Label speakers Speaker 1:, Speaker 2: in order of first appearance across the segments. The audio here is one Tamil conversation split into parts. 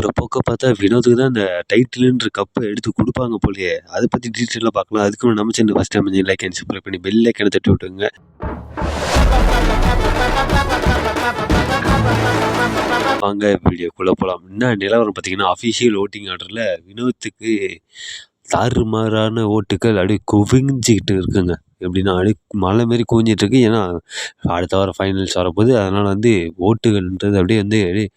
Speaker 1: போகிற போக்க பார்த்தா வினோத்துக்கு தான் இந்த டைட்டிலுன்ற கப்பை எடுத்து கொடுப்பாங்க போலயே. அதை பற்றி டீட்டெயிலாக பார்க்கலாம். அதுக்கு நம்ம channel first time like and subscribe பண்ணி பெல் ஐக்கனை தட்டி விட்டுங்க வாங்க வீடியோக்குள்ளே போகலாம் என்ன நிலவரம் பார்த்தீங்கன்னா அஃபிஷியல் ஓட்டிங் ஆர்டரில் வினோத்துக்கு தாறுமாறான ஓட்டுகள் அப்படியே குவிஞ்சிக்கிட்டு இருக்குங்க. எப்படின்னா அப்படியே மலை மாரி குவிஞ்சிட்ருக்கு. ஏன்னா அடுத்த வாரம் ஃபைனல்ஸ் வரப்போகுது. அதனால் வந்து ஓட்டுகள்ன்றது அப்படியே வந்து அப்படியே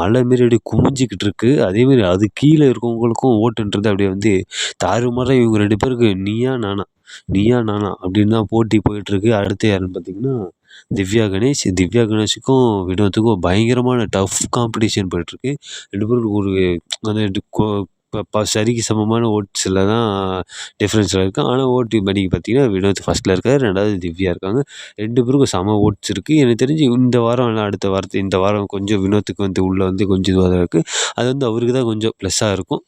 Speaker 1: மலை மாரி அப்படியே குவிஞ்சிக்கிட்டு இருக்குது அதேமாரி அது கீழே இருக்கவங்களுக்கும் ஓட்டுன்றது அப்படியே வந்து தாறுமாறாக இவங்க ரெண்டு பேருக்கு நீயா நானா நீயா நானா அப்படின்னு தான் போட்டி போயிட்டுருக்கு அடுத்து யாருன்னு பார்த்தீங்கன்னா திவ்யா கணேஷ். திவ்யா கணேஷுக்கும் வினோத்துக்கும் பயங்கரமான டஃப் காம்படிஷன் போயிட்டுருக்கு ரெண்டு பேரும் ஒரு அந்த இப்போ சரிக்கு சமமான ஓட்ஸில் தான் டிஃப்ரென்ஸில் இருக்குது ஆனால் ஓட்டு பணிக்கு பார்த்தீங்கன்னா வினோத் ஃபஸ்ட்டில் இருக்கார் ரெண்டாவது திவ்யா இருக்காங்க. ரெண்டு பேருக்கும் சம ஓட்ஸ் இருக்குது எனக்கு தெரிஞ்சு இந்த வாரம் இல்லை அடுத்த வாரத்து இந்த வாரம் கொஞ்சம் வினோத்துக்கு வந்து உள்ளே வந்து கொஞ்சம் இதுவாக தான் இருக்குது அது வந்து அவருக்கு தான் கொஞ்சம் ப்ளஸ்ஸாக இருக்கும்.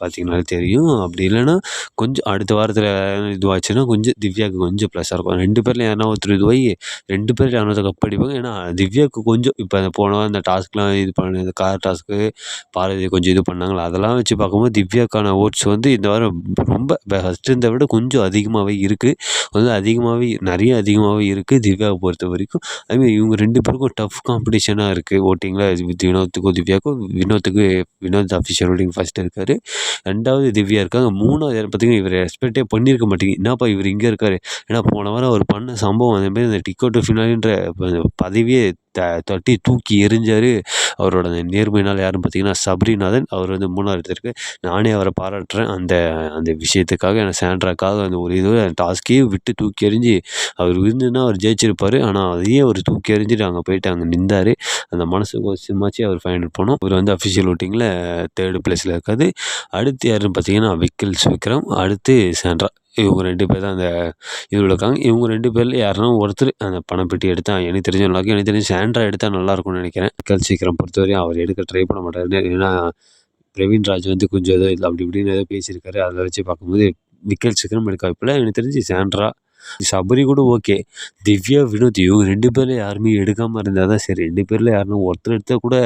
Speaker 1: பார்த்தீங்கனாலே தெரியும். அப்படி இல்லைன்னா கொஞ்சம் அடுத்த வாரத்தில் இதுவாச்சுன்னா கொஞ்சம் திவ்யாவுக்கு கொஞ்சம் ப்ளஸ்ஸாக இருக்கும். ரெண்டு பேரில் யாருனா ஒருத்தர் இதுவாகி ரெண்டு பேர் யாரும் கப் அடிப்பாங்க. ஏன்னா திவ்யாவுக்கு கொஞ்சம் இப்போ அந்த போன அந்த டாஸ்க்லாம் இது பண்ண இந்த கார் டாஸ்க்கு பாரதி கொஞ்சம் இது பண்ணாங்களா? அதெல்லாம் வச்சு பார்க்கும்போது திவ்யாக்கான ஓட்ஸ் வந்து இந்த வாரம் ரொம்ப ஃபஸ்ட்டு இருந்ததை விட கொஞ்சம் அதிகமாகவே இருக்குது வந்து அதிகமாகவே நிறைய அதிகமாகவே இருக்குது திவ்யாவை பொறுத்த வரைக்கும். அதுமாதிரி இவங்க ரெண்டு பேருக்கும் டஃப் காம்படிஷனாக இருக்குது ஓட்டிங்கில் வினோத்துக்கும் திவ்யாவுக்கும் வினோத்துக்கு வினோத் அஃபிஷியல் ஓட்டிங் ஃபஸ்ட்டு இருக்கார். ரெண்டாவது திவ்யா இருக்காங்க. மூணாவது யார் பார்த்தீங்கன்னா இவர் ரெஸ்பெக்டே பண்ணியிருக்க மாட்டேங்குது என்னப்பா இவர் இங்கே இருக்கார்? ஏன்னா போன வாரம் அவர் பண்ண சம்பவம் அதேமாரி இந்த டிக்கெட்டு ஃபினாலின்ற பதவியே த தட்டி தூக்கி எறிஞ்சார் அவரோட அந்த நேர்மையினால் யாருன்னு பார்த்தீங்கன்னா சபரிநாதன். அவர் வந்து மூணாவது எடுத்திருக்கு நானே அவரை பாராட்டுறேன். அந்த அந்த விஷயத்துக்காக எனக்கு சாண்ட்ராக்காக அந்த ஒரு இது டாஸ்க்கையே விட்டு தூக்கி எறிஞ்சு அவர் இருந்துன்னா அவர் ஜெயிச்சிருப்பார். ஆனால் அதையே அவர் தூக்கி எறிஞ்சிட்டு அங்கே போயிட்டு அங்கே நின்றார். அந்த மனசுக்கு வசமாச்சு அவர் ஃபைனல் போனோம். அவர் வந்து அஃபிஷியல் ஓட்டிங்கில் தேர்டு பிளேஸில் இருக்காது அடுத்து யாருன்னு பார்த்தீங்கன்னா விக்கில்ஸ் விக்ரம். அடுத்து சாண்ட்ரா. இவங்க ரெண்டு பேர் தான் அந்த இதில் இருக்காங்க. இவங்க ரெண்டு பேரில் யாருன்னா ஒருத்தர் அந்த பணப்பெட்டி எடுத்தா எனக்கு தெரிஞ்ச நல்லாயிருக்கும் எனக்கு தெரிஞ்சு சாண்ட்ரா எடுத்தால் நல்லாயிருக்கும்னு நினைக்கிறேன். கல் சீக்கிரம் பொறுத்தவரையும் அவர் எடுக்க ட்ரை பண்ண மாட்டார் ஏன்னா பிரவீன் ராஜ் வந்து கொஞ்சம் ஏதோ இல்லை அப்படி இப்படின்னு ஏதோ பேசியிருக்காரு. அதை வச்சு பார்க்கும்போது மிக்கல் சீக்கிரம் எடுக்க வாய்ப்பில்லை எனக்கு தெரிஞ்சு சாண்ட்ரா சபரி கூட ஓகே திவ்யா வினோத் இவங்க ரெண்டு பேரில் யாருமே எடுக்காமல் இருந்தால் தான் சரி. ரெண்டு பேரில் யாருன்னா ஒருத்தர் எடுத்தால் கூட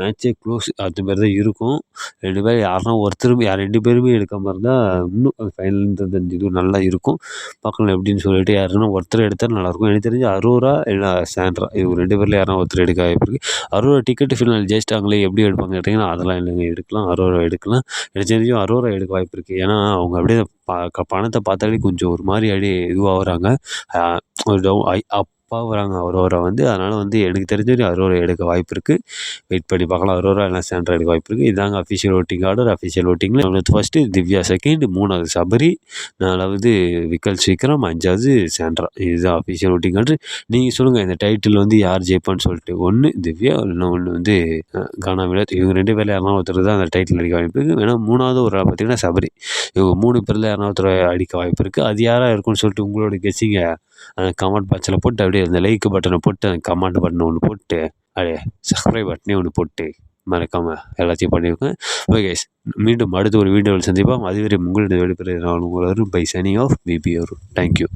Speaker 1: மேட்ச்சே க்ளோஸ். அது மாதிரி தான் இருக்கும். ரெண்டு பேர் யாருன்னா ஒருத்தரும் யார் ரெண்டு பேருமே எடுக்காமல் இருந்தால் இன்னும் ஃபைனல்ன்றது அந்த இது நல்லா இருக்கும். பார்க்கலாம் எப்படின்னு சொல்லிட்டு யாருன்னா ஒருத்தர் எடுத்தால் நல்லாயிருக்கும் எனக்கு தெரிஞ்சு அரோரா இல்லை சாண்ட்ரா இவங்க ரெண்டு பேரில் யாருன்னா ஒருத்தர் எடுக்க வாய்ப்பு இருக்குது அரோரா டிக்கெட்டு ஃபினால் ஜெயிச்சிட்டாங்களே எப்படி எடுப்பாங்க கேட்டிங்கன்னா அதெல்லாம் இல்லைங்க. எடுக்கலாம் அரோரா எடுக்கலாம். எனக்கு தெரிஞ்சும் அரோரா எடுக்க வாய்ப்பு இருக்குது ஏன்னா அவங்க அப்படியே ப பணத்தை பார்த்தாலே கொஞ்சம் ஒரு மாதிரி அடி இதுவாகுறாங்க. ஒரு டவு அப் ஐ அப்பாகுறாங்க அரோரா வந்து அதனால் வந்து எனக்கு தெரிஞ்ச வரையும் அரோரா எடுக்க வாய்ப்பு இருக்குது வெயிட் பண்ணி பார்க்கலாம். அரோரா இல்லை சாண்ட்ரா எடுக்க வாய்ப்பு இருக்குது இதாங்க அஃபிஷியல் ஓட்டிங் ஆர்டர் அஃபிஷியல் ஓட்டிங்கில் ஃபஸ்ட்டு திவ்யா செகண்ட் மூணாவது சபரி நாலாவது விக்கல் சீக்கிரம் அஞ்சாவது சாண்ட்ரா இதுதான் அஃபிஷியல் ஓட்டிங் ஆர்டர் நீங்கள் சொல்லுங்கள் இந்த டைட்டில் வந்து யார் ஜெயிப்பான்னு சொல்லிட்டு. ஒன்று திவ்யா இல்லைன்னா ஒன்று வந்து கானா வினோத். இவங்க ரெண்டு பேரில் யாருன்னா ஒருத்தர் தான் அந்த டைட்டில் அடிக்க வாய்ப்பு இருக்குது வேணால் மூணாவது ஒரு ஆள் பார்த்தீங்கன்னா சபரி. இவங்க மூணு பேரில் யாருன்னா ஒருத்தர் அடிக்க வாய்ப்பு இருக்குது அது யாராக இருக்கும்னு சொல்லிட்டு உங்களோட கெஸ்ஸிங்க அந்த கமெண்ட் பாக்ஸில் போட்டு அப்படியே அந்த லைக் பட்டனை போட்டு அந்த கமெண்ட் பட்டனை ஒன்று போட்டு அப்படியே சப்ஸ்கிரைப் பட்டனே ஒன்று போட்டு மறக்காமல் எல்லாத்தையும் பண்ணியிருக்கேன் ஓகே மீண்டும் அடுத்த ஒரு வீடியோவில் சந்திப்போம். அதுவரை உங்களுடைய வெளிப்படுற நான் உங்களோட bye Sani of PPR thank you